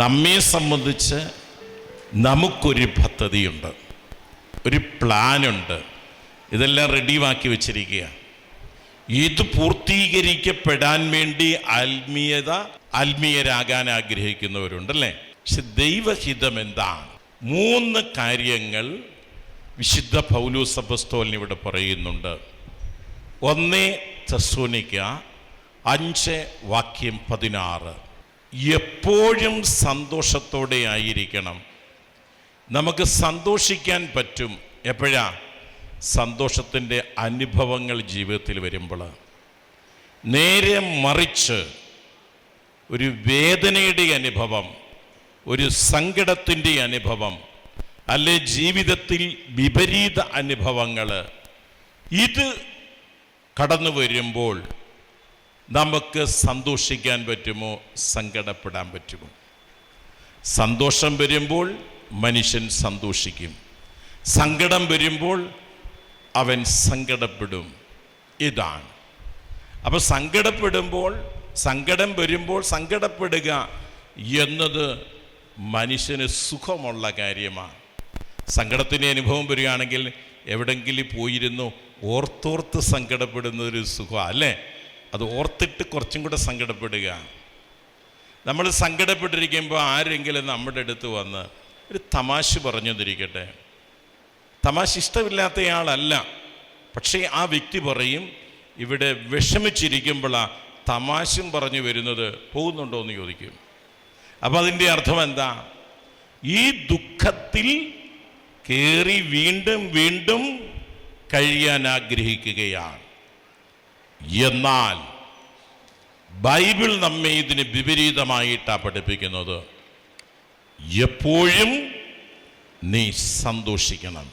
നമ്മെ സംബന്ധിച്ച് നമുക്കൊരു പദ്ധതിയുണ്ട്. ഒരു പ്ലാനുണ്ട്. ഇതെല്ലാം റെഡിയാക്കി വെച്ചിരിക്കുക. ഇത് പൂർത്തീകരിക്കപ്പെടാൻ വേണ്ടി ആത്മീയത ആത്മീയരാകാൻ ആഗ്രഹിക്കുന്നവരുണ്ടല്ലേ പക്ഷെ ദൈവഹിതം എന്താണ്? മൂന്ന് കാര്യങ്ങൾ വിശുദ്ധ പൗലൂസ് അപ്പസ്തോലിന് ഇവിടെ പറയുന്നുണ്ട്. ഒന്നേ തെസ്സോനിക്ക അഞ്ച് വാക്യം പതിനാറ്. എപ്പോഴും സന്തോഷത്തോടെ ആയിരിക്കണം. നമുക്ക് സന്തോഷിക്കാൻ പറ്റും. എപ്പോഴാ? സന്തോഷത്തിന്റെ അനുഭവങ്ങൾ ജീവിതത്തിൽ വരുമ്പോൾ. നേരെ മറിച്ച് ഒരു വേദനയുടെ അനുഭവം ഒരു സങ്കടത്തിന്റെ അനുഭവം അല്ലെ ജീവിതത്തിൽ വിപരീത അനുഭവങ്ങൾ ഇത് കടന്നു വരുമ്പോൾ നമുക്ക് സന്തോഷിക്കാൻ പറ്റുമോ? സങ്കടപ്പെടാൻ പറ്റുമോ? സന്തോഷം വരുമ്പോൾ മനുഷ്യൻ സന്തോഷിക്കും. സങ്കടം വരുമ്പോൾ അവൻ സങ്കടപ്പെടും. ഇതാണ്. അപ്പോൾ സങ്കടപ്പെടുമ്പോൾ സങ്കടം വരുമ്പോൾ സങ്കടപ്പെടുക എന്നത് മനുഷ്യന് സുഖമുള്ള കാര്യമാണ്. സങ്കടത്തിന്റെ അനുഭവം വരികയാണെങ്കിൽ എവിടെങ്കിലും പോയിരുന്നു ഓർത്തോർത്ത് സങ്കടപ്പെടുന്ന ഒരു സുഖം അല്ലേ? അത് ഓർത്തിട്ട് കുറച്ചും കൂടെ സങ്കടപ്പെടുക. നമ്മൾ സങ്കടപ്പെട്ടിരിക്കുമ്പോൾ ആരെങ്കിലും നമ്മുടെ അടുത്ത് വന്ന് ഒരു തമാശ പറഞ്ഞു തന്നിരിക്കട്ടെ തമാശ ഇഷ്ടമില്ലാത്തയാളല്ല. പക്ഷേ ആ വ്യക്തി പറയും ഇവിടെ വിഷമിച്ചിരിക്കുമ്പോഴാണ് തമാശം പറഞ്ഞു വരുന്നത് പോകുന്നുണ്ടോ എന്ന് ചോദിക്കും. അപ്പം അതിന്റെ അർത്ഥം എന്താ? ഈ ദുഃഖത്തിൽ കയറി വീണ്ടും വീണ്ടും കഴിയാൻ ആഗ്രഹിക്കുകയാണ്. എന്നാൽ ബൈബിൾ നമ്മെ ഇതിന് വിപരീതമായിട്ടാണ് പഠിപ്പിക്കുന്നത്. എപ്പോഴും നീ സന്തോഷിക്കണം.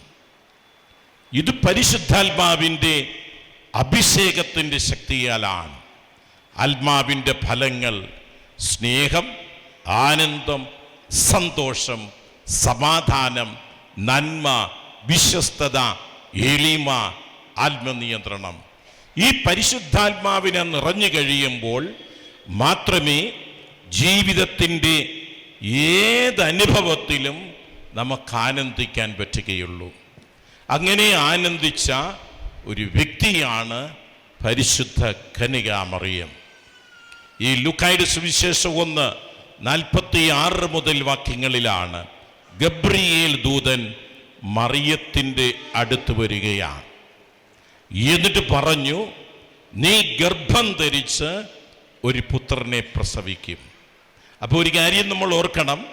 ഇത് പരിശുദ്ധാത്മാവിന്റെ അഭിഷേകത്തിന്റെ ശക്തിയാലാണ്. ആത്മാവിന്റെ ഫലങ്ങൾ സ്നേഹം ആനന്ദം സന്തോഷം സമാധാനം നന്മ വിശ്വസ്തത എളിമ ആത്മനിയന്ത്രണം. ഈ പരിശുദ്ധാത്മാവിനെ നിറഞ്ഞു കഴിയുമ്പോൾ മാത്രമേ ജീവിതത്തിന്റെ ഏതനുഭവത്തിലും നമുക്ക് ആനന്ദിക്കാൻ പറ്റുകയുള്ളൂ. അങ്ങനെ ആനന്ദിച്ച ഒരു വ്യക്തിയാണ് പരിശുദ്ധ കനികാമറിയം. ഈ ലുക്കായുടെ സുവിശേഷം ഒന്ന് നാൽപ്പത്തി ആറ് മുതൽ വാക്യങ്ങളിലാണ് ഗബ്രിയേൽ ദൂതൻ മറിയത്തിന്റെ അടുത്ത് വരികയാണ്. എന്നിട്ട് പറഞ്ഞു നീ ഗർഭം ധരിച്ച് ഒരു പുത്രനെ പ്രസവിക്കും. അപ്പോൾ ഒരു കാര്യം നമ്മൾ ഓർക്കണം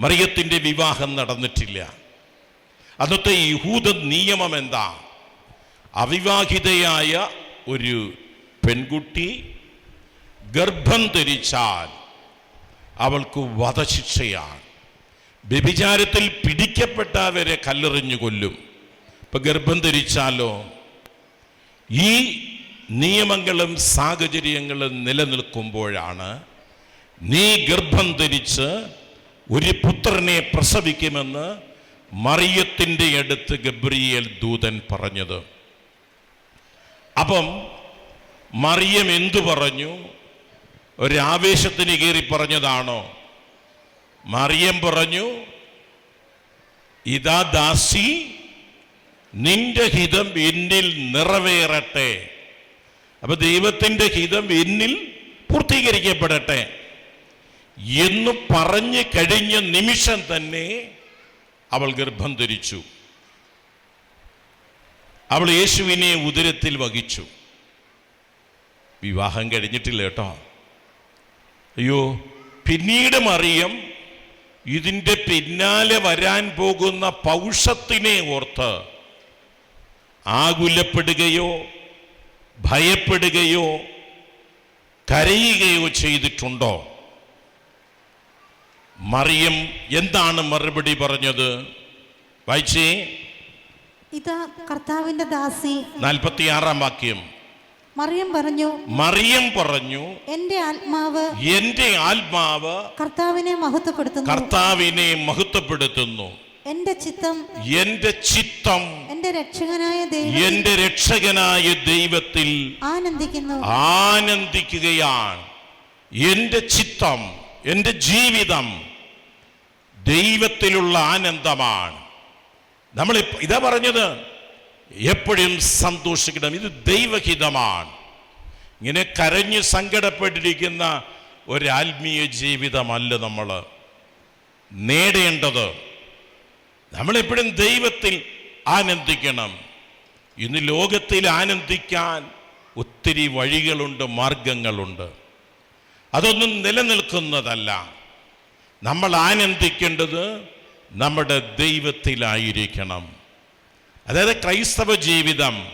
മറിയത്തിന്റെ വിവാഹം നടന്നിട്ടില്ല. അന്നത്തെ യഹൂദ നിയമം എന്താ? അവിവാഹിതയായ ഒരു പെൺകുട്ടി ഗർഭം ധരിച്ചാൽ അവൾക്ക് വധശിക്ഷയാണ്. വ്യഭിചാരത്തിൽ പിടിക്കപ്പെട്ടവരെ കല്ലെറിഞ്ഞു കൊല്ലും. ഇപ്പം ഗർഭം ധരിച്ചാലോ? ഈ നിയമങ്ങളും സാഹചര്യങ്ങളും നിലനിൽക്കുമ്പോഴാണ് നീ ഗർഭം ധരിച്ച് ഒരു പുത്രനെ പ്രസവിക്കുമെന്ന് മറിയത്തിന്റെ അടുത്ത് ഗബ്രിയേൽ ദൂതൻ പറഞ്ഞത്. അപ്പം മറിയം എന്തു പറഞ്ഞു? ഒരാവേശത്തിന് കയറി പറഞ്ഞതാണോ? മറിയം പറഞ്ഞു ഇതാ ദാസി നിന്റെ ഹിതം എന്നിൽ നിറവേറട്ടെ. അപ്പൊ ദൈവത്തിന്റെ ഹിതം എന്നിൽ പൂർത്തീകരിക്കപ്പെടട്ടെ. എന്നു പറഞ്ഞു കഴിഞ്ഞ നിമിഷം തന്നെ അവൾ ഗർഭം ധരിച്ചു. അവൾ യേശുവിനെ ഉദരത്തിൽ വഹിച്ചു. വിവാഹം കഴിഞ്ഞിട്ടില്ല കേട്ടോ. അയ്യോ പിന്നീട് മറിയം ഇതിന്റെ പിന്നാലെ വരാൻ പോകുന്ന പൗഷത്തിനെ ഓർത്ത് ആകുലപ്പെടുകയോ ഭയപ്പെടുകയോ കരയുകയോ ചെയ്തിട്ടുണ്ടോ? മറിയം എന്താണ് മറുപടി പറഞ്ഞത്? വായിച്ചേ. ഇത് കർത്താവിന്റെ ദാസി. നാൽപ്പത്തിയാറാം വാക്യം. മറിയം പറഞ്ഞു മറിയം പറഞ്ഞു എന്റെ ആത്മാവ് എന്റെ ആത്മാവ് കർത്താവിനെ മഹത്വപ്പെടുത്തുന്നു. കർത്താവിനെ മഹത്വപ്പെടുത്തുന്നു. എന്റെ ചിത്തം എന്റെ ചിത്തം എന്റെ രക്ഷകനായ ദൈവം എന്റെ രക്ഷകനായ ദൈവത്തിൽ ആനന്ദിക്കുന്നു. ആനന്ദിക്കുകയാണ്. എന്റെ ചിത്തം എന്റെ ജീവിതം ദൈവത്തിലുള്ള ആനന്ദമാണ്. നമ്മൾ ഇതാ പറഞ്ഞത് എപ്പോഴും സന്തോഷിക്കണം. ഇത് ദൈവഹിതമാണ്. ഇങ്ങനെ കരഞ്ഞ് സങ്കടപ്പെട്ടിരിക്കുന്ന ഒരാത്മീയ ജീവിതമല്ല നമ്മൾ നേടേണ്ടത്. നമ്മളെപ്പോഴും ദൈവത്തിൽ ആനന്ദിക്കണം. ഇന്ന് ലോകത്തിൽ ആനന്ദിക്കാൻ ഒത്തിരി വഴികളുണ്ട് മാർഗങ്ങളുണ്ട്. അതൊന്നും നിലനിൽക്കുന്നതല്ല. നമ്മൾ ആനന്ദിക്കേണ്ടത് നമ്മുടെ ദൈവത്തിലായിരിക്കണം. അതായത് ക്രൈസ്തവ ജീവിതം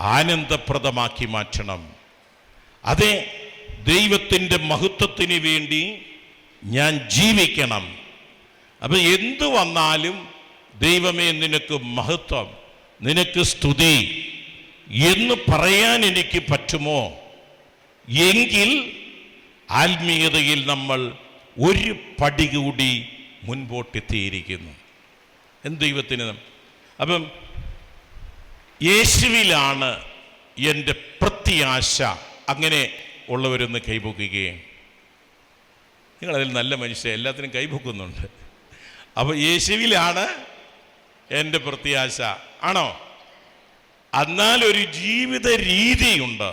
ആനന്ദപ്രദമാക്കി മാറ്റണം. അതെ ദൈവത്തിന്റെ മഹത്വത്തിന് വേണ്ടി ഞാൻ ജീവിക്കണം. അപ്പം എന്തു വന്നാലും ദൈവമേ നിനക്ക് മഹത്വം നിനക്ക് സ്തുതി എന്ന് പറയാൻ എനിക്ക് പറ്റുമോ? എങ്കിൽ ആത്മീയതയിൽ നമ്മൾ ഒരു പടി കൂടി മുൻപോട്ടെത്തിയിരിക്കുന്നു. എന്ത് ദൈവത്തിന്? അപ്പം യേശുവിലാണ് എന്റെ പ്രത്യാശ. അങ്ങനെ ഉള്ളവരൊന്ന് കൈപൊക്കുകയും. നിങ്ങളതിൽ നല്ല മനുഷ്യ എല്ലാത്തിനും കൈപൊക്കുന്നുണ്ട്. അപ്പോൾ യേശുവിലാണ് എന്റെ പ്രത്യാശ. ആണോ? എന്നാൽ ഒരു ജീവിത രീതിയുണ്ട്.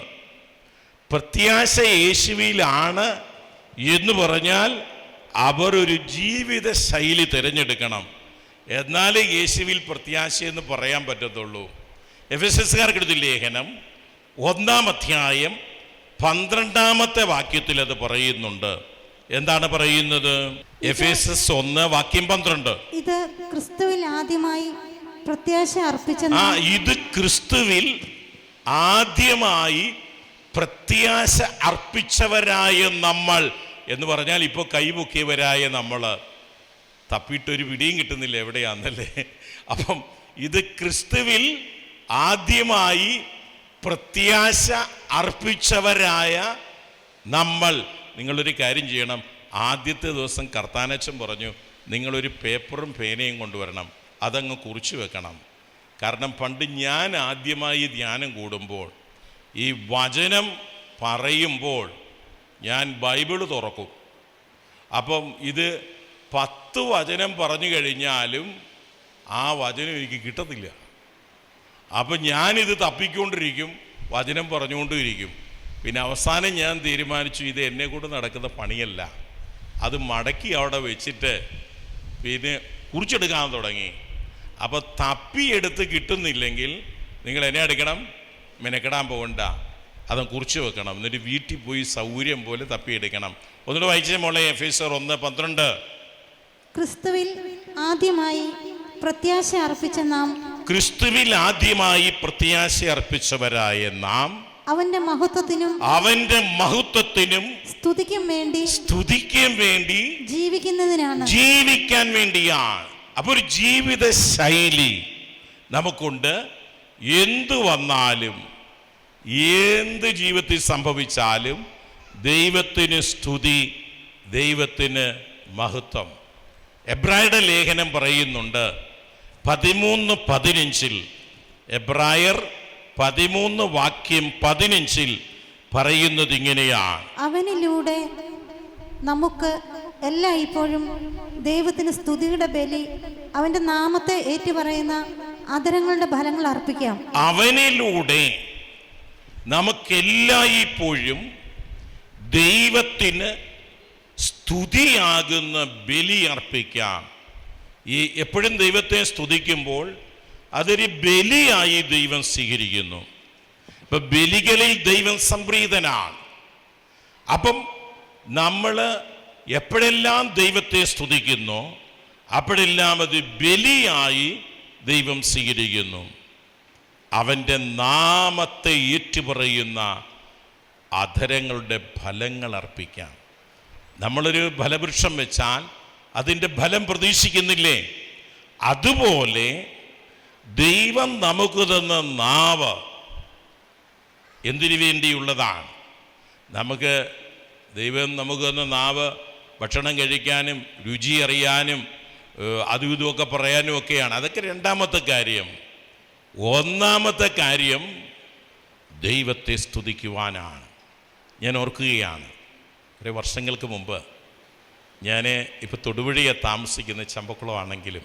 പ്രത്യാശ യേശുവിലാണ് എന്ന് പറഞ്ഞാൽ അവർ ഒരു ജീവിത ശൈലി തിരഞ്ഞെടുക്കണം. എന്നാലേ യേശുവിൽ പ്രത്യാശ എന്ന് പറയാൻ പറ്റത്തുള്ളൂ. എഫ് എസ് എസ്കാർക്കെടുത്ത ലേഖനം ഒന്നാം അധ്യായം പന്ത്രണ്ടാമത്തെ വാക്യത്തിൽ അത് പറയുന്നുണ്ട്. എന്താണ് പറയുന്നത്? എഫ് എസ് എസ് ഒന്ന് വാക്യം പന്ത്രണ്ട്. ഇത് ക്രിസ്തുവിൽ ആദ്യമായി പ്രത്യാശ അർപ്പിച്ച ആ ഇത് ക്രിസ്തുവിൽ ആദ്യമായി പ്രത്യാശ അർപ്പിച്ചവരായ നമ്മൾ എന്ന് പറഞ്ഞാൽ ഇപ്പോൾ കൈമുക്കിയവരായ നമ്മൾ തപ്പിയിട്ടൊരു പിടിയും കിട്ടുന്നില്ല എവിടെയാന്നല്ലേ? അപ്പം ഇത് ക്രിസ്തുവിൽ ആദ്യമായി പ്രത്യാശ അർപ്പിച്ചവരായ നമ്മൾ. നിങ്ങളൊരു കാര്യം ചെയ്യണം. ആദ്യത്തെ ദിവസം കർത്താനച്ചൻ പറഞ്ഞു നിങ്ങളൊരു പേപ്പറും പേനയും കൊണ്ടുവരണം. അതങ്ങ് കുറിച്ചു വെക്കണം. കാരണം പണ്ട് ഞാൻ ആദ്യമായി ധ്യാനം കൂടുമ്പോൾ ഈ വചനം പറയുമ്പോൾ ഞാൻ ബൈബിൾ തുറക്കും. അപ്പം ഇത് പത്ത് വചനം പറഞ്ഞു കഴിഞ്ഞാലും ആ വചനം എനിക്ക് കിട്ടത്തില്ല. അപ്പം ഞാനിത് തപ്പിക്കൊണ്ടിരിക്കും വചനം പറഞ്ഞുകൊണ്ടിരിക്കും പിന്നെ അവസാനം ഞാൻ തീരുമാനിച്ചു ഇത് എന്നെ കൂടെ നടക്കുന്ന പണിയല്ല. അത് മടക്കി അവിടെ വെച്ചിട്ട് പിന്നെ കുറിച്ചെടുക്കാൻ തുടങ്ങി. അപ്പോൾ തപ്പിയെടുത്ത് കിട്ടുന്നില്ലെങ്കിൽ നിങ്ങൾ എന്നെ എടുക്കണം മെനക്കെടാൻ പോകണ്ട. അത് കുറിച്ച് വെക്കണം. എന്നിട്ട് വീട്ടിൽ പോയി സൗകര്യം പോലെ തപ്പിയെടുക്കണം ഒന്നുകൂടെ വായിച്ചേ മോളെ എഫീസർ ഒന്ന് പന്ത്രണ്ട്. ക്രിസ്തുവിൽ ആദ്യമായി പ്രത്യാശ അർപ്പിച്ച നാം ക്രിസ്തുവിൽ ആദ്യമായി പ്രത്യാശ അർപ്പിച്ചവരായ നാം അവന്റെ മഹത്വത്തിനും അവന്റെ മഹത്വത്തിനും സ്തുതിക്കും വേണ്ടി സ്തുതിക്കും വേണ്ടി ജീവിക്കുന്നതിനാണ്. ജീവിക്കാൻ വേണ്ടിയാണ്. അപ്പൊ ഒരു ജീവിത ശൈലി നമുക്കുണ്ട്. എന്തു വന്നാലും എന്ത് ജീവിതത്തിൽ സംഭവിച്ചാലും ദൈവത്തിന് സ്തുതി ദൈവത്തിന് മഹത്വം. എബ്രായരുടെ ലേഖനം പറയുന്നുണ്ട്. പതിമൂന്ന് പതിനഞ്ചിൽ എബ്രായർ പതിമൂന്ന് വാക്യം പതിനഞ്ചിൽ പറയുന്നത് ഇങ്ങനെയാണ്. അവനിലൂടെ നമുക്ക് എല്ലാ ഇപ്പോഴും ദൈവത്തിന് സ്തുതിയുടെ ബലി അവന്റെ നാമത്തെ ഏറ്റുപറയുന്ന അതരങ്ങളുടെ ഫലങ്ങൾ അർപ്പിക്കാം. അവനിലൂടെ നമുക്ക് എല്ലായ്പ്പോഴും ദൈവത്തിന് സ്തുതിയാകുന്ന ബലി അർപ്പിക്കാം. ഈ എപ്പോഴും ദൈവത്തെ സ്തുതിക്കുമ്പോൾ അതൊരു ബലിയായി ദൈവം സ്വീകരിക്കുന്നു. ഇപ്പൊ ബലികളിൽ ദൈവം സംപ്രീതനാണ്. അപ്പം നമ്മൾ എപ്പോഴെല്ലാം ദൈവത്തെ സ്തുതിക്കുന്നു അപ്പോഴെല്ലാം അത് ബലിയായി ദൈവം സ്വീകരിക്കുന്നു. അവന്റെ നാമത്തെ ഏറ്റുപറയുന്ന അധരങ്ങളുടെ ഫലങ്ങൾ അർപ്പിക്കാം. നമ്മളൊരു ഫലവൃക്ഷം വെച്ചാൽ അതിന്റെ ഫലം പ്രതീക്ഷിക്കുന്നില്ലേ? അതുപോലെ ദൈവം നമുക്ക് തന്ന നാവ് എന്തിനു വേണ്ടിയുള്ളതാണ്? നമുക്ക് ദൈവം നമുക്ക് തന്ന നാവ് ഭക്ഷണം കഴിക്കാനും രുചി അറിയാനും അതും ഇതുമൊക്കെ പറയാനും ഒക്കെയാണ്. അതൊക്കെ രണ്ടാമത്തെ കാര്യം. ഒന്നാമത്തെ കാര്യം ദൈവത്തെ സ്തുതിക്കുവാനാണ്. ഞാൻ ഓർക്കുകയാണ് കുറേ വർഷങ്ങൾക്ക് മുമ്പ് ഞാൻ ഇപ്പോൾ തൊടുപുഴയെ താമസിക്കുന്ന ചമ്പക്കുളമാണെങ്കിലും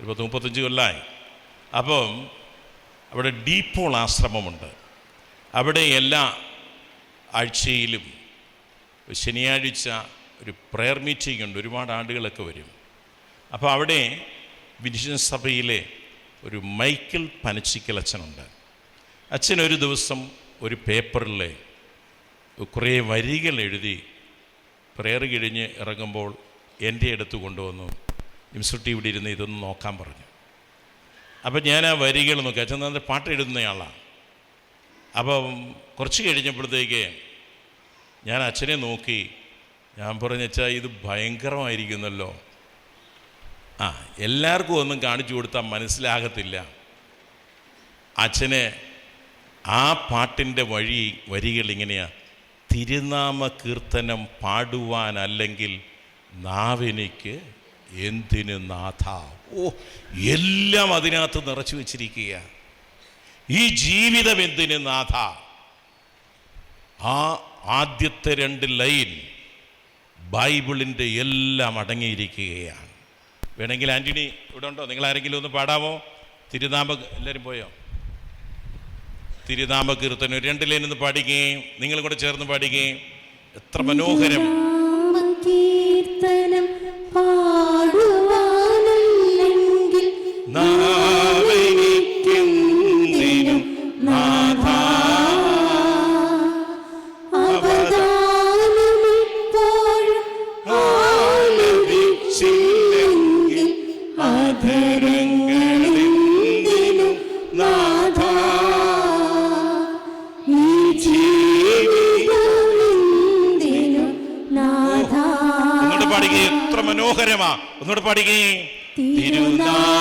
ഇപ്പോൾ മുപ്പത്തഞ്ച് കൊല്ലമായി അപ്പം അവിടെ ഡീപ്പോൾ ആശ്രമമുണ്ട്. അവിടെ എല്ലാ ആഴ്ചയിലും ശനിയാഴ്ച ഒരു പ്രെയർ മീറ്റിംഗ് ഉണ്ട്. ഒരുപാട് ആളുകളൊക്കെ വരും. അപ്പോൾ അവിടെ വിനിഷൻ സഭയിലെ ഒരു മൈക്കിൾ പനച്ചിക്കൽ അച്ഛനുണ്ട്. അച്ഛൻ ഒരു ദിവസം ഒരു പേപ്പറിലെ കുറേ വരികൾ എഴുതി പ്രെയർ കഴിഞ്ഞ് ഇറങ്ങുമ്പോൾ എന്റെ അടുത്ത് കൊണ്ടുവന്നു. ഇംസുട്ടി ഇവിടെ ഇരുന്ന് ഇതൊന്ന് നോക്കാൻ പറഞ്ഞു. അപ്പം ഞാൻ ആ വരികൾ നോക്കി. അച്ഛൻ പാട്ട് എഴുതുന്നയാളാണ്. അപ്പം കുറച്ച് കഴിഞ്ഞപ്പോഴത്തേക്ക് ഞാൻ അച്ഛനെ നോക്കി. ഞാൻ പറഞ്ഞു വെച്ചാൽ ഇത് ഭയങ്കരമായിരിക്കുന്നല്ലോ. ആ എല്ലാവർക്കും ഒന്നും കാണിച്ചു കൊടുത്താൽ മനസ്സിലാകത്തില്ല. അച്ഛനെ ആ പാട്ടിന്റെ വഴി വരികൾ ഇങ്ങനെയാ. തിരുനാമ കീർത്തനം പാടുവാനല്ലെങ്കിൽ നാവെനിക്ക് എന്തിനു നാഥ? ഓ എല്ലാം അതിനകത്ത് നിറച്ചു വച്ചിരിക്കുക ഈ ജീവിതം എന്തിന് നാഥ? ആ ആദ്യത്തെ രണ്ട് ലൈൻ ബൈബിളിന്റെ എല്ലാം അടങ്ങിയിരിക്കുകയാണ്. വേണമെങ്കിൽ ആന്റണി ഇവിടെ ഉണ്ടോ? നിങ്ങൾ ആരെങ്കിലും ഒന്ന് പാടാമോ തിരുനാമ എല്ലാവരും പോയോ? തിരുനാമ കീർത്തനം. രണ്ട് ലൈൻ ഒന്ന് പാടിക്കുകയും നിങ്ങൾ കൂടെ ചേർന്ന് പാടിക്കുകയും. എത്ര മനോഹരം. കീർത്തനം പാടുവാനല്ലെങ്കിൽ മനോഹരമാ ഒന്നുകൂടെ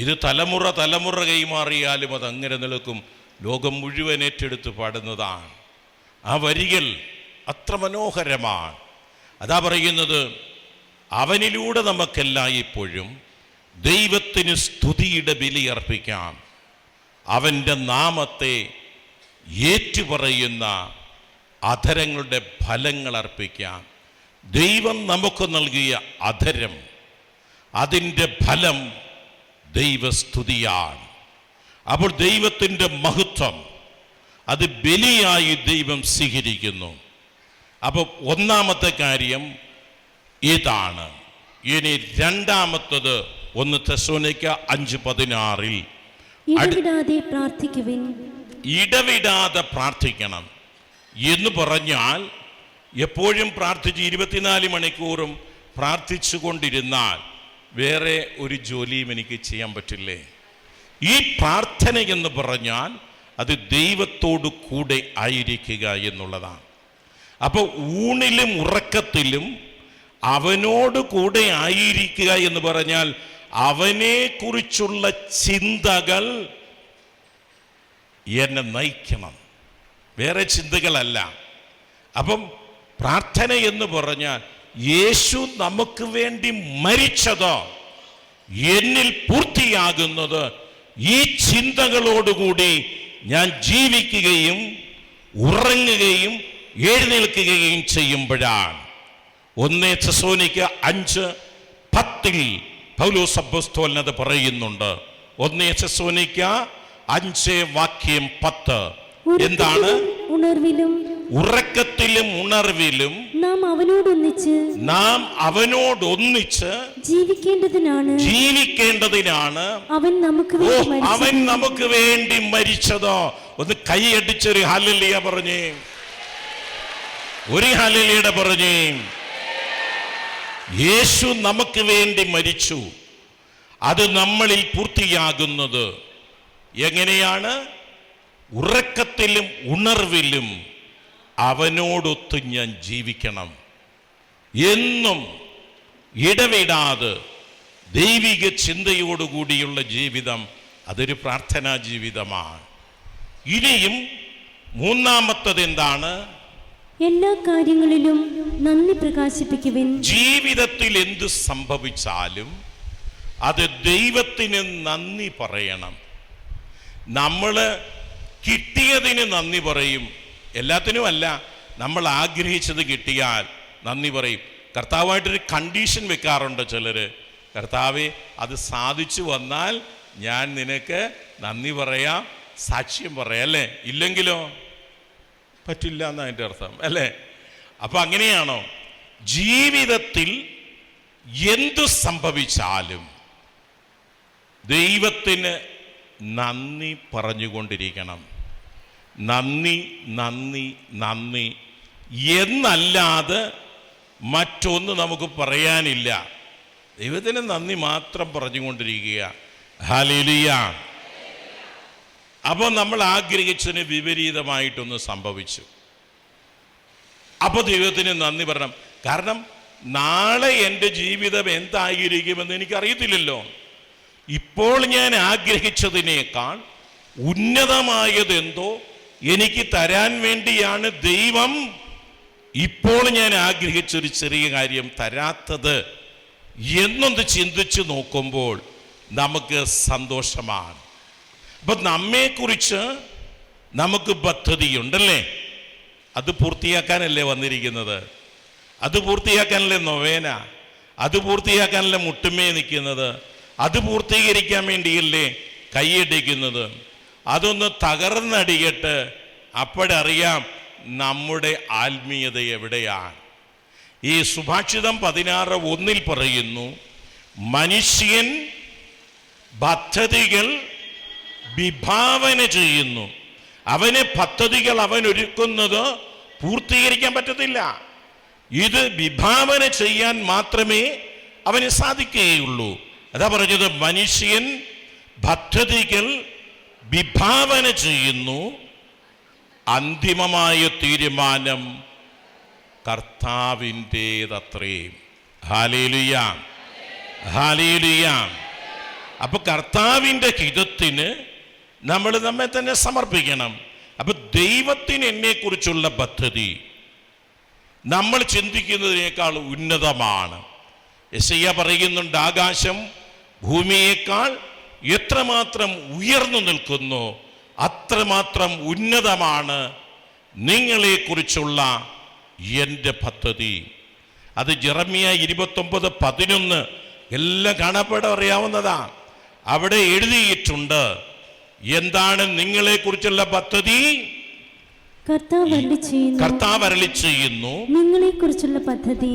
ഇത് തലമുറ തലമുറ കൈമാറിയാലും അത് അങ്ങനെ നിൽക്കും ലോകം മുഴുവൻ ഏറ്റെടുത്ത് പാടുന്നതാണ്. ആ വരികൾ അത്ര മനോഹരമാണ്. അതാ പറയുന്നത് അവനിലൂടെ നമുക്കെല്ലാം ഇപ്പോഴും ദൈവത്തിന് സ്തുതിയുടെ ബലി അർപ്പിക്കാം അവന്റെ നാമത്തെ ഏറ്റുപറയുന്ന അധരങ്ങളുടെ ഫലങ്ങൾ അർപ്പിക്കാം ദൈവം നമുക്ക് നൽകിയ അധരം അതിന്റെ ഫലം ദൈവസ്തുതിയാണ്. അപ്പോൾ ദൈവത്തിന്റെ മഹത്വം അത് ബലിയായി ദൈവം സ്വീകരിക്കുന്നു. അപ്പോൾ ഒന്നാമത്തെ കാര്യം ഇതാണ്. ഇനി രണ്ടാമത്തത് ഒന്ന് തെസോനയ്ക്ക് അഞ്ച് പതിനാറിൽ. ഇടവിടാതെ പ്രാർത്ഥിക്കുവിൻ. ഇടവിടാതെ പ്രാർത്ഥിക്കണം എന്ന് പറഞ്ഞാൽ എപ്പോഴും പ്രാർത്ഥിച്ച് ഇരുപത്തിനാല് മണിക്കൂറും പ്രാർത്ഥിച്ചു കൊണ്ടിരുന്നാൽ വേറെ ഒരു ജോലിയും എനിക്ക് ചെയ്യാൻ പറ്റില്ലേ? ഈ പ്രാർത്ഥന എന്ന് പറഞ്ഞാൽ അത് ദൈവത്തോട് കൂടെ ആയിരിക്കുക എന്നുള്ളതാണ്. അപ്പോൾ ഊണിലും ഉറക്കത്തിലും അവനോട് കൂടെ ആയിരിക്കുക എന്ന് പറഞ്ഞാൽ അവനെക്കുറിച്ചുള്ള ചിന്തകൾ എന്നെ നയിക്കണം. വേറെ ചിന്തകളല്ല. അപ്പം പ്രാർത്ഥന എന്ന് പറഞ്ഞാൽ യേശു നമുക്ക് വേണ്ടി മരിച്ചത് എന്നിൽ പൂർത്തിയാകുന്നത് ഈ ചിന്തകളോടുകൂടി ഞാൻ ജീവിക്കുകയും ഉറങ്ങുകയും എഴുന്നേൽക്കുകയും ചെയ്യുമ്പോഴാണ്. ഒന്നേ ചെസോനിക്ക് അഞ്ച് പത്തിൽ പൗലോസ് അപ്പോസ്തലനത് പറയുന്നുണ്ട്. ഒന്നേ ചെസോനിക്ക അഞ്ച് വാക്യം പത്ത്. എന്താണ്? ഉണർവിലും ഉറക്കത്തിലും ഉണർവിലും നാം അവനോടൊന്നിച്ച് നാം അവനോടൊന്നിച്ച് ജീവിക്കേണ്ടതിനാണ്. ജീവിക്കേണ്ടതിനാണ്. അവൻ നമുക്ക് വേണ്ടി അവൻ നമുക്ക് വേണ്ടി മരിച്ചതോ. ഒന്ന് കൈയടിച്ചൊരു ഹലലിയ പറഞ്ഞേ. ഒരു ഹലലിയുടെ പറഞ്ഞേ. യേശു നമുക്ക് വേണ്ടി മരിച്ചു. അത് നമ്മളിൽ പൂർത്തിയാകുന്നത്. എങ്ങനെയാണ്? ഉറക്കത്തിലും ഉണർവിലും. അവനോടൊത്ത് ഞാൻ ജീവിക്കണം. എന്നും ഇടവിടാതെ ദൈവിക ചിന്തയോടുകൂടിയുള്ള ജീവിതം അതൊരു പ്രാർത്ഥനാ ജീവിതമാണ്. ഇനിയും മൂന്നാമത്തത് എന്താണ്? എല്ലാ കാര്യങ്ങളിലും നന്ദി പ്രകാശിപ്പിക്കുവിൻ. ജീവിതത്തിൽ എന്ത് സംഭവിച്ചാലും അത് ദൈവത്തിന് നന്ദി പറയണം. നമ്മൾ കിട്ടിയതിന് നന്ദി പറയും എല്ലാത്തിനും അല്ല നമ്മൾ ആഗ്രഹിച്ചത് കിട്ടിയാൽ നന്ദി പറയും. കർത്താവായിട്ടൊരു കണ്ടീഷൻ വെക്കാറുണ്ട് ചിലർ കർത്താവെ അത് സാധിച്ചു വന്നാൽ ഞാൻ നിനക്ക് നന്ദി പറയാം സാക്ഷ്യം പറയാം അല്ലേ? ഇല്ലെങ്കിലോ? പറ്റില്ല എന്നാണ് അതിന്റെ അർത്ഥം അല്ലേ? അപ്പം അങ്ങനെയാണോ? ജീവിതത്തിൽ എന്തു സംഭവിച്ചാലും ദൈവത്തിന് നന്ദി പറഞ്ഞുകൊണ്ടിരിക്കണം. നന്ദി നന്ദി നന്ദി എന്നല്ലാതെ മറ്റൊന്ന് നമുക്ക് പറയാനില്ല. ദൈവത്തിന് നന്ദി മാത്രം പറഞ്ഞുകൊണ്ടിരിക്കുക. ഹലിലിയ അപ്പോൾ നമ്മൾ ആഗ്രഹിച്ചതിന് വിപരീതമായിട്ടൊന്ന് സംഭവിച്ചു. അപ്പോൾ ദൈവത്തിന് നന്ദി പറയണം. കാരണം നാളെ എന്റെ ജീവിതം എന്തായിരിക്കുമെന്ന് എനിക്കറിയത്തില്ലല്ലോ. ഇപ്പോൾ ഞാൻ ആഗ്രഹിച്ചതിനേക്കാൾ ഉന്നതമായതെന്തോ എനിക്ക് തരാൻ വേണ്ടിയാണ് ദൈവം ഇപ്പോൾ ഞാൻ ആഗ്രഹിച്ചൊരു ചെറിയ കാര്യം തരാത്തത് എന്നൊന്ന് ചിന്തിച്ചു നോക്കുമ്പോൾ നമുക്ക് സന്തോഷമാണ്. അപ്പൊ നമ്മെക്കുറിച്ച് നമുക്ക് പദ്ധതിയുണ്ടല്ലേ? അത് പൂർത്തിയാക്കാനല്ലേ വന്നിരിക്കുന്നത്? അത് പൂർത്തിയാക്കാനല്ലേ നൊവേന? അത് പൂർത്തിയാക്കാനല്ലേ മുട്ടുമേ നിൽക്കുന്നത്? അത് പൂർത്തീകരിക്കാൻ വേണ്ടിയല്ലേ കൈയടിക്കുന്നത്? അതൊന്ന് തകർന്നടിയട്ട് അപ്പോഴറിയാം നമ്മുടെ ആത്മീയത എവിടെയാണ്. ഈ സുഭാഷിതം പതിനാറ് ഒന്നിൽ പറയുന്നു മനുഷ്യൻ പദ്ധതികൾ വിഭാവന ചെയ്യുന്നു. അവന് പദ്ധതികൾ അവൻ ഒരുക്കുന്നത് പൂർത്തീകരിക്കാൻ പറ്റത്തില്ല. ഇത് വിഭാവന ചെയ്യാൻ മാത്രമേ അവന് സാധിക്കുകയുള്ളൂ. അതാ പറഞ്ഞത് മനുഷ്യൻ പദ്ധതികൾ വിഭാവന ചെയ്യുന്നു. അന്തിമമായ തീരുമാനം കർത്താവിന്റേതത്രേ. ഹാലേലുയ. ഹാലേലുയ. അപ്പൊ കർത്താവിന്റെ ഹിതത്തിന് നമ്മൾ നമ്മെ തന്നെ സമർപ്പിക്കണം. അപ്പൊ ദൈവത്തിന് എന്നെക്കുറിച്ചുള്ള പദ്ധതി. നമ്മൾ ചിന്തിക്കുന്നതിനേക്കാൾ ഉന്നതമാണ്. യശയ്യ പറയുന്നുണ്ട് ആകാശം ഭൂമിയേക്കാൾ എത്രമാത്രം ഉയർന്നു നിൽക്കുന്നു അത്രമാത്രം ഉന്നതമാണ് നിങ്ങളെക്കുറിച്ചുള്ള എന്റെ പദ്ധതി. അത് ജെറമിയ ഇരുപത്തൊമ്പത് പതിനൊന്ന് എല്ലാം കാണപ്പെട അറിയാവുന്നതാ. അവിടെ എഴുതിയിട്ടുണ്ട് എന്താണ് നിങ്ങളെക്കുറിച്ചുള്ള പദ്ധതി? കർത്താവ് അരുളി ചെയ്യുന്നു. കർത്താവ് അരളി ചെയ്യുന്നു. നിങ്ങളെ കുറിച്ചുള്ള പദ്ധതി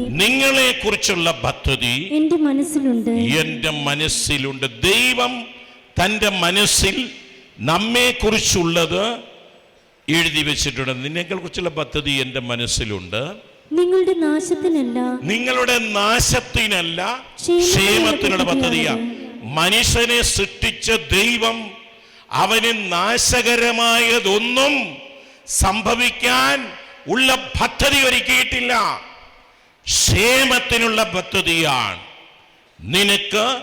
പദ്ധതി. എന്റെ മനസ്സിലുണ്ട്. എന്റെ മനസ്സിലുണ്ട്. ദൈവം തന്റെ മനസ്സിൽ നമ്മെ കുറിച്ചുള്ളത് എഴുതി വെച്ചിട്ടുണ്ട്. നിന്നെക്കുറിച്ചുള്ള പദ്ധതി എന്റെ മനസ്സിലുണ്ട്. നിങ്ങളുടെ നാശത്തിനല്ല. നിങ്ങളുടെ നാശത്തിനല്ല ക്ഷേമത്തിനുള്ള പദ്ധതിയാണ്. പദ്ധതിയാ. മനുഷ്യനെ സൃഷ്ടിച്ച ദൈവം അവന് നാശകരമായതൊന്നും സംഭവിക്കാൻ ഉള്ള പദ്ധതി ഒരുക്കിയിട്ടില്ല. ക്ഷേമത്തിനുള്ള പദ്ധതിയാണ്. നിനക്ക്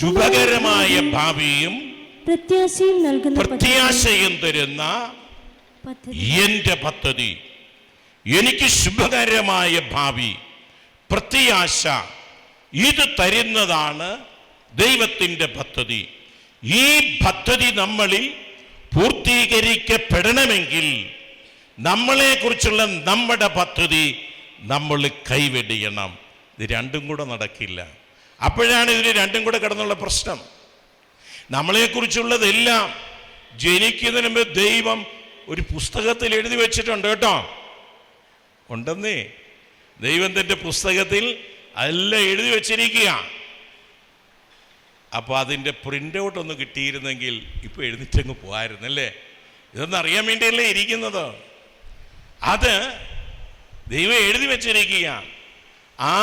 ശുഭകരമായ ഭാവിയും പ്രത്യാശയും നൽകുന്ന പ്രത്യാശയും തരുന്ന എന്റെ പദ്ധതി. എനിക്ക് ശുഭകരമായ ഭാവി പ്രത്യാശ ഇത് തരുന്നതാണ് ദൈവത്തിന്റെ പദ്ധതി. ഈ പദ്ധതി നമ്മളിൽ പൂർത്തീകരിക്കപ്പെടണമെങ്കിൽ നമ്മളെക്കുറിച്ചുള്ള നമ്മുടെ പദ്ധതി നമ്മൾ കൈവെടിയണം. ഇത് രണ്ടും കൂടെ നടക്കില്ല. അപ്പോഴാണ് ഇതിന് രണ്ടും കൂടെ കിടന്നുള്ള പ്രശ്നം. നമ്മളെക്കുറിച്ചുള്ളതെല്ലാം ജനിക്കുന്നതിന് മുമ്പ് ദൈവം ഒരു പുസ്തകത്തിൽ എഴുതി വെച്ചിട്ടുണ്ട് കേട്ടോ. ഉണ്ടെന്നേ? ദൈവം തന്റെ പുസ്തകത്തിൽ എല്ലാം എഴുതി വെച്ചിരിക്കുക അപ്പോൾ അതിന്റെ പ്രിന്റ് ഔട്ട് ഒന്ന് കിട്ടിയിരുന്നെങ്കിൽ ഇപ്പോൾ എഴുന്നേറ്റങ്ങ് പോകായിരുന്നല്ലേ ഇതൊന്നും അറിയാൻ വേണ്ടിയല്ലേ ഇരിക്കുന്നത്? അത് ദൈവം എഴുതി വെച്ചിരിക്കുക ആ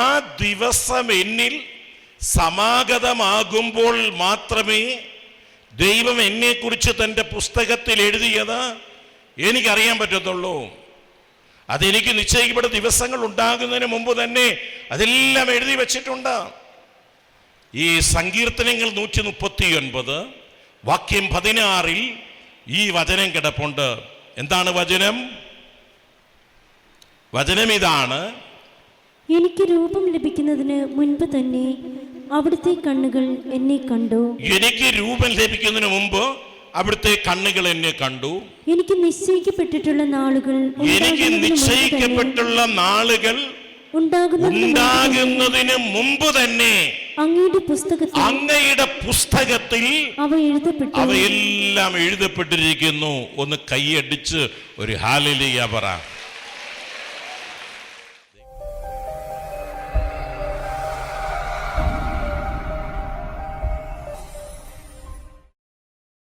ദിവസം എന്നിൽ സമാഗതമാകുമ്പോൾ മാത്രമേ ദൈവം എന്നെക്കുറിച്ച് തന്റെ പുസ്തകത്തിൽ എഴുതിയത് എനിക്കറിയാൻ പറ്റത്തുള്ളൂ. അതെനിക്ക് നിശ്ചയിക്കപ്പെട്ട ദിവസങ്ങൾ ഉണ്ടാകുന്നതിന് മുമ്പ് തന്നെ അതെല്ലാം എഴുതി വച്ചിട്ടുണ്ട്. ഈ സങ്കീർത്തനങ്ങൾ നൂറ്റി മുപ്പത്തി ഒൻപത് വാക്യം പതിനാറിൽ ഈ വചനം കിടപ്പുണ്ട്. എന്താണ് വചനം? വചനം ഇതാണ് എനിക്ക് രൂപം ലഭിക്കുന്നതിന് മുൻപ് തന്നെ അവിടുത്തെ കണ്ണുകൾ എന്നെ കണ്ടു. എനിക്ക് രൂപം ലഭിക്കുന്നതിന് മുമ്പ് അവിടുത്തെ കണ്ണുകൾ എന്നെ കണ്ടു. എനിക്ക് നിശ്ചയിക്കപ്പെട്ടിട്ടുള്ള നാളുകൾ എനിക്ക് നിശ്ചയിക്കപ്പെട്ടുള്ള നാളുകൾ ഉണ്ടാകുന്നതിന് മുമ്പ് തന്നെ അങ്ങയുടെ പുസ്തകത്തിൽ അങ്ങയുടെ പുസ്തകത്തിൽ അവ എഴുതപ്പെട്ടു അവയെല്ലാം എഴുതപ്പെട്ടിരിക്കുന്നു. ഒന്ന് കൈയടിച്ച് ഒരു ഹാലിലിയ പറ.